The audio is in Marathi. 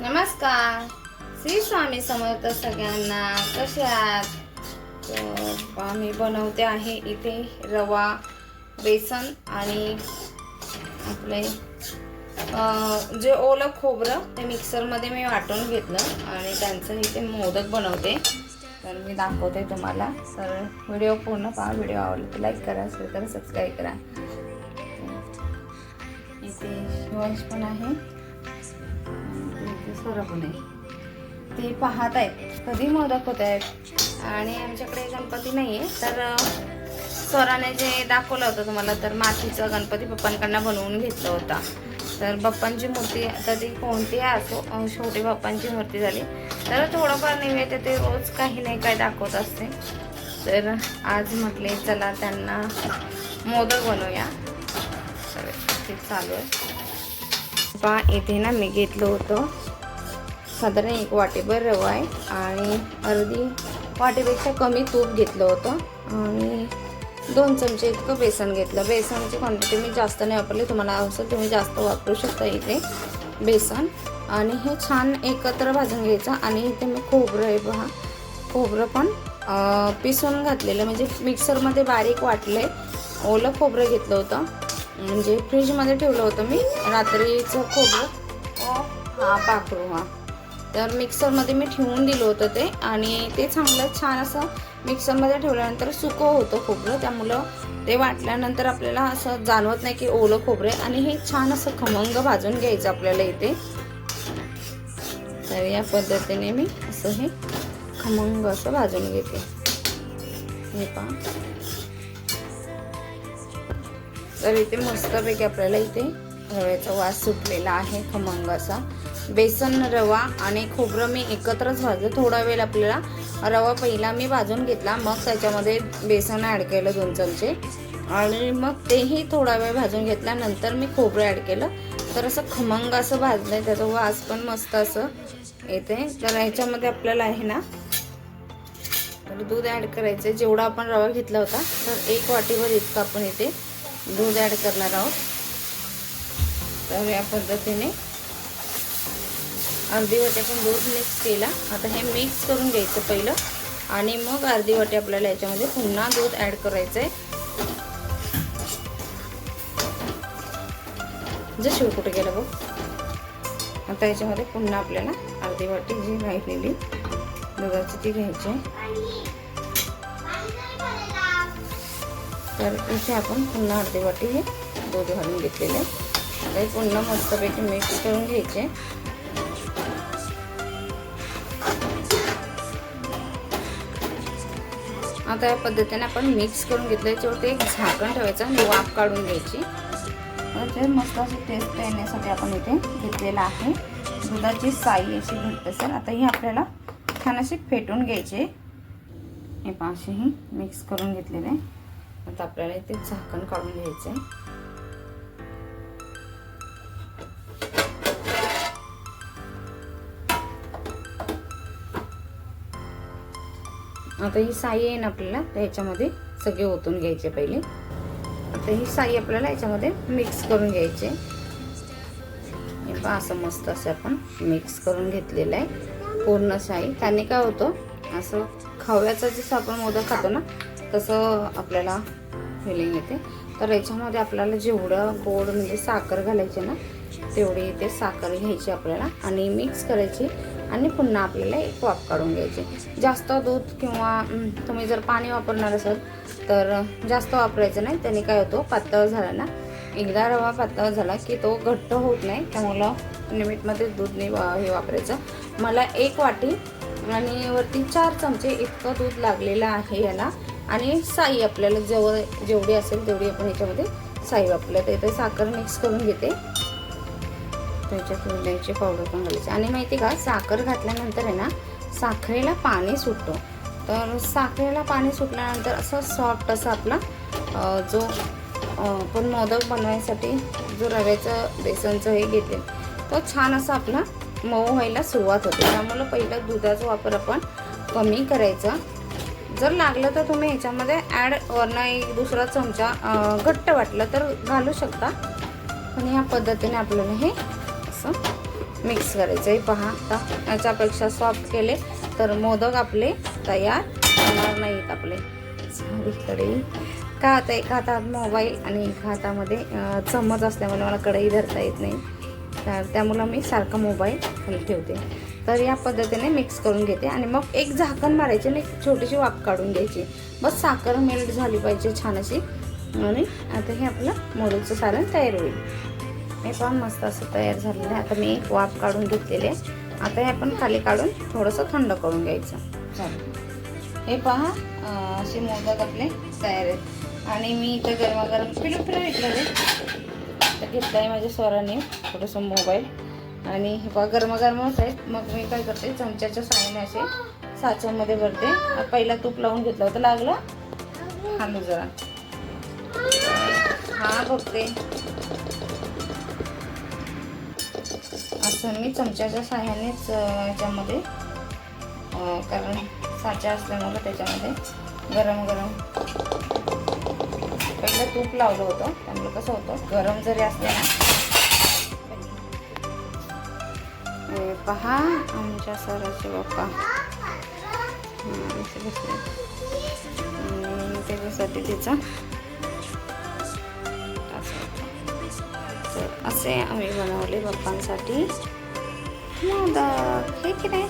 नमस्कार. श्री स्वामी समर्थ सगळ्यांना. कसे आहात? आम्ही बनवते आहे इथे रवा बेसन आणि आपले जे ओलं खोबरं ते मिक्सरमध्ये मी वाटून घेतलं आणि त्यांचं इथे मोदक बनवते. तर मी दाखवते तुम्हाला. तर व्हिडिओ पूर्ण पहा. व्हिडिओ आवडला तर लाईक करा शेअर करा सबस्क्राईब करा. इथे शिवांश पण आहे. ते पण आहे ते पाहत आहेत कधी मोदक होत आहेत आणि आमच्याकडे गणपती नाही आहे तर स्वराने जे दाखवलं होतं तुम्हाला तर मातीचा गणपती पप्पांकडनं बनवून घेतलं होता. तर बाप्पांची मूर्ती आता ती कोणती असो छोटी बाप्पांची मूर्ती झाली. तर थोडंफार नैवेद्य ते रोज काही नाही काय दाखवत असते. तर आज म्हटले चला त्यांना मोदक बनवूया. तर ते चालू आहे. बा इथे ना मी घेतलं होतं. साधारण एक वाटेभर रवा आहे आणि अर्धी वाटेपेक्षा कमी तूप घेतलं होतं. आणि दोन चमचे इतकं बेसन घेतलं. बेसनची क्वांटिटी मी जास्त नाही वापरली. तुम्हाला असं तुम्ही जास्त वापरू शकता इथे बेसन. आणि हे छान एकत्र भाजून घ्यायचं. आणि इथे मी खोबरं आहे पहा खोबरं पण पिसून घातलेलं. म्हणजे मिक्सरमध्ये बारीक वाटले. ओलं खोबरं घेतलं होतं. म्हणजे फ्रीजमध्ये ठेवलं होतं मी. रात्रीचं खोबरं. हां हा पाखरू हा. तर मिक्सरमध्ये मी ठेवून दिलं होतं ते आणि ते चांगलं छान असं मिक्सरमध्ये ठेवल्यानंतर सुकं होतं खोबरं. त्यामुळं ते वाटल्यानंतर आपल्याला असं जाणवत नाही की ओलं खोबरे आणि हे छान असं खमंग भाजून घ्यायचं आपल्याला इथे. तर या पद्धतीने मी असं हे खमंग असं भाजून घेते. हे पहा. तर इथे मस्तपैकी आपल्याला इथे रव्याचा वास सुटलेला आहे खमंग असा. बेसन रवा आणि खोबरं मी एकत्रच भाजलं. थोडा वेळ आपल्याला रवा पहिला मी भाजून घेतला. मग त्याच्यामध्ये बेसन ॲड केलं दोन चमचे. आणि मग तेही थोडा वेळ भाजून घेतल्यानंतर मी खोबरं ॲड केलं. तर असं खमंग असं भाजलं आहे त्याचा वास पण मस्त असं येते. तर ह्याच्यामध्ये आपल्याला आहे ना तर दूध ॲड करायचं जेवढा आपण रवा घेतला होता तर एक वाटीभर इतकं आपण इथे दूध ॲड करणार आहोत. तर या पद्धतीने अर्धी वाटी आपण दूध मिक्स केला. आता हे मिक्स करून घ्यायचं पहिलं. आणि मग अर्धी वाटी आपल्याला याच्यामध्ये पुन्हा दूध ॲड करायचं आहे जे शिव कुठे गेलं बघ. आता याच्यामध्ये पुन्हा आपल्याला अर्धी वाटी जी राहिलेली दुधाची ती घ्यायची आहे. तर इथे आपण पुन्हा अर्धी वाटी हे दूध घालून घेतलेलं आहे. आता हे पुन्हा मस्तपैकी मिक्स करून घ्यायचे. आता या पद्धतीने आपण मिक्स करून घेतलं याच्यावरती एक झाकण ठेवायचं आणि वाफ काढून घ्यायची. तर ते मस्त अशी टेस्ट येण्यासाठी आपण इथे घेतलेलं आहे. दुधाची साई अशी घट्ट सर आता ही आपल्याला छान अशी फेटून घ्यायची. हे पाचशेही मिक्स करून घेतलेले आहे. आता आपल्याला इथे झाकण काढून घ्यायचं आहे आता ही साई आहे ना आपल्याला तर ह्याच्यामध्ये सगळे ओतून घ्यायचे पहिले. आता ही साई आपल्याला याच्यामध्ये मिक्स करून घ्यायचे असं मस्त असं आपण मिक्स करून घेतलेलं आहे. पूर्ण साई. त्याने काय होतं असं खव्याचं जसं आपण मोदक खातो ना तसं आपल्याला फिलिंग येते. तर याच्यामध्ये आपल्याला जेवढं गोड म्हणजे साखर घालायची ना तेवढी ते साखर घ्यायची आपल्याला आणि मिक्स करायची. आणि पुन्हा आपल्याला एक वाफ काढून घ्यायची. जास्त दूध किंवा तुम्ही जर पाणी वापरणार असाल तर जास्त वापरायचं नाही. त्याने काय होतो पातळ झाला ना. एकदा रवा पातळ झाला की तो घट्ट होत नाही. त्यामुळं लिमिटमध्ये दूध नाही वा हे वापरायचं. मला एक वाटी आणि वरती चार चमचे इतकं दूध लागलेलं आहे याला. आणि साई आपल्याला जेव जेवढी असेल तेवढी आपण याच्यामध्ये साई वापरल्या. तर इथे साखर मिक्स करून घेते. त्याच्यात वेलची पावडर पण घालायची. आणि माहिती का साखर घातल्यानंतर आहे ना साखरेला पाणी सुटतो. तर साखरेला पाणी सुटल्यानंतर असं सॉफ्ट असं आपला जो पण आपण मोदक बनवायसाठी जो रव्याचं बेसनचं हे घेते तो छान असा आपला मऊ व्हायला सुरुवात होते. त्यामुळं पहिलं दुधाचा वापर आपण कमी करायचा. जर लागलं तर तुम्ही ह्याच्यामध्ये ॲड वरनं एक दुसरा चमचा घट्ट वाटलं तर घालू शकता. पण ह्या पद्धतीने आपल्याला हे असं मिक्स करायचं. आहे पहा आता याच्यापेक्षा सॉफ्ट केले तर मोदक आपले तयार होणार नाहीत आपले. झाली कढई. का आता एका हातात मोबाईल आणि एका हातामध्ये चमच असल्यामुळे मला कढई धरता येत नाही. तर त्यामुळं मी सारखा मोबाईल खाली ठेवते. तर या पद्धतीने मिक्स करून घेते आणि मग एक झाकण मारायचे आणि एक छोटीशी वाफ काढून घ्यायची. बस साखर मेल्ट झाली पाहिजे छान अशी. आणि आता हे आपलं मोदकचं सारण तयार होईल. हे पण मस्त असं तयार झालेलं आहे. आता मी एक वाफ काढून घेतलेली आहे. आता हे आपण खाली काढून थोडंसं थंड करून घ्यायचं. चालेल. हे पहा असे मोदक आपले तयार आहेत. आणि मी इथं गरमागरम पिलू पिलू विकलेले तर घेतलं आहे माझ्या स्वराने थोडंसं मोबाईल. आणि हे पहा गरमागरमच आहेत. मग मी काय करते चमच्याच्या साहाय्याने असे साच्यामध्ये भरते. पहिला तूप लावून घेतलं होतं लागलं? हालू जरा. हा बघते. असं मी चमच्याच्या साह्यानेच याच्यामध्ये कारण साचा असल्यामुळं त्याच्यामध्ये गरम गरम पहिलं तूप लावलं होतं त्यामुळे कसं होतं गरम जरी असलं ना. पहा आमच्या सराचे बाप्पा ते इथे बसले. हं, तिचा असे आम्ही बनवले बाप्पांसाठी मोदक हे की नाही?